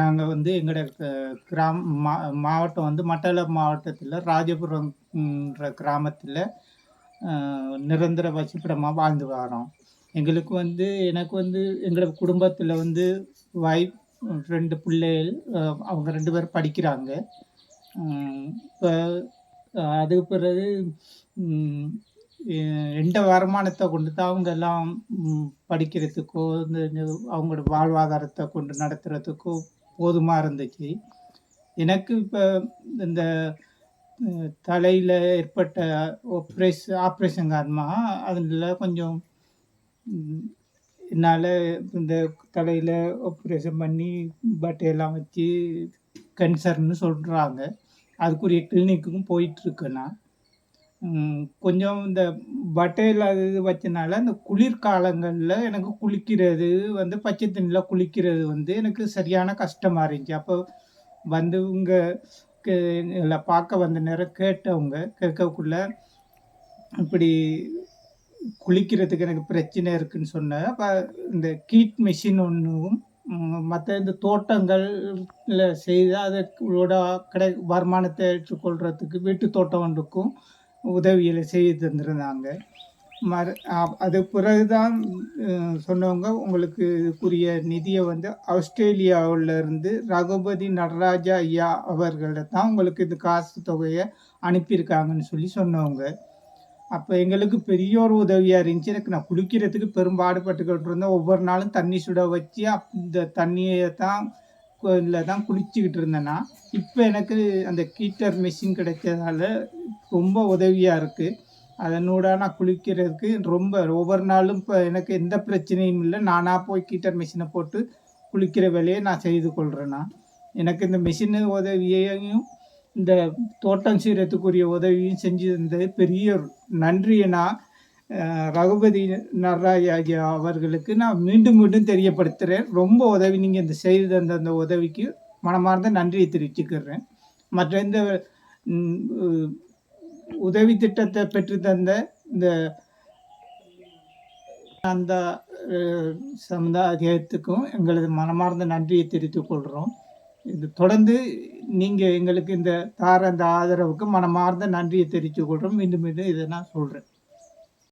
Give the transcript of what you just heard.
நாங்கள் வந்து எங்களோட கிராம மா மாவட்டம் வந்து மட்டள மாவட்டத்தில் ராஜபுரம்ன்ற கிராமத்தில் நிரந்தர வசிப்பிடமாக வாழ்ந்து வரோம். எங்களுக்கு வந்து எனக்கு வந்து எங்களோட குடும்பத்தில் வந்து வைஃப் ரெண்டு பிள்ளைகள் அவங்க ரெண்டு பேரும் படிக்கிறாங்க. இப்போ அதுக்கு பிறகு எந்த வருமானத்தை கொண்டு தான் அவங்க எல்லாம் படிக்கிறதுக்கோ இந்த அவங்களோட வாழ்வாதாரத்தை கொண்டு நடத்துறதுக்கோ போதுமாக இருந்துச்சு. எனக்கு இப்போ இந்த தலையில் ஏற்பட்ட ஒப்ரேஷ் ஆப்ரேஷன் காரணமாக அதில் கொஞ்சம் என்னால் இந்த தலையில் ஆப்ரேஷன் பண்ணி பட்டையெல்லாம் வச்சு கேன்சர்னு சொல்கிறாங்க அதுக்குரிய கிளினிக்கும் போயிட்டுருக்கேன் நான். கொஞ்சம் இந்த பட்டையில் அது இது வச்சனால அந்த குளிர்காலங்களில் எனக்கு குளிக்கிறது வந்து பச்சை தண்ணியில் குளிக்கிறது வந்து எனக்கு சரியான கஷ்டமாக இருந்துச்சு. அப்போ வந்து இங்கே பார்க்க வந்த நேரம் கேட்டவங்க கேட்கக்குள்ள இப்படி குளிக்கிறதுக்கு எனக்கு பிரச்சனை இருக்குன்னு சொன்னேன் அப்போ இந்த கீட் மிஷின் ஒன்றும் மற்ற இந்த தோட்டங்களில் செய்து அதோட கடை வருமானத்தை ஏற்றுக்கொள்கிறதுக்கு வீட்டு தோட்டம் ஒன்றுக்கும் உதவியில் செய்து தந்திருந்தாங்க. மறு அது பிறகுதான் தான் சொன்னவங்க உங்களுக்கு இதுக்குரிய நிதியை வந்து ஆஸ்திரேலியாவிலிருந்து ரகுபதி நடராஜா ஐயா அவர்கள தான் உங்களுக்கு இந்த காசு தொகையை அனுப்பியிருக்காங்கன்னு சொல்லி சொன்னவங்க. அப்போ எங்களுக்கு பெரிய ஒரு உதவியாக இருந்துச்சு. எனக்கு நான் குளிக்கிறதுக்கு பெரும்பாடுபட்டுக்கிட்டு இருந்தேன். ஒவ்வொரு நாளும் தண்ணி சுட வச்சு இந்த தண்ணியை தான் இதில் தான் குளிச்சுக்கிட்டு இருந்தேன்னா இப்போ எனக்கு அந்த கீட்டர் மிஷின் கிடைச்சதால ரொம்ப உதவியாக இருக்குது அதனூட நான் குளிக்கிறதுக்கு ரொம்ப ஒவ்வொரு நாளும் இப்போ எனக்கு எந்த பிரச்சனையும் இல்லை. நானாக போய் கீட்டர் மிஷினை போட்டு குளிக்கிற வேலையை நான் செய்து கொள்கிறேன்னா எனக்கு இந்த மிஷின் உதவியையும் இந்த தோட்டம் செய்கிறதுக்குரிய உதவியும் செஞ்சு தந்தது பெரிய நன்றியை நான் ரகுபதி ரகுபதி நடராஜா அவர்களுக்கு நான் மீண்டும் மீண்டும் தெரியப்படுத்துகிறேன் ரொம்ப உதவி நீங்கள் இந்த செய்து தந்த அந்த உதவிக்கு மனமார்ந்த நன்றியை தெரிவிச்சுக்கிறேன். மற்ற இந்த உதவி திட்டத்தை பெற்று தந்த இந்த அந்த சமுதாயத்துக்கும் எங்களது மனமார்ந்த நன்றியை தெரிவித்துக் கொள்கிறோம் இது தொடர்ந்து நீங்கள் எங்களுக்கு இந்த தார அந்த ஆதரவுக்கு மனமார்ந்த நன்றியை தெரிவித்துக் கொள்கிறோம் மீண்டும் மீண்டும் இதை நான் சொல்கிறேன்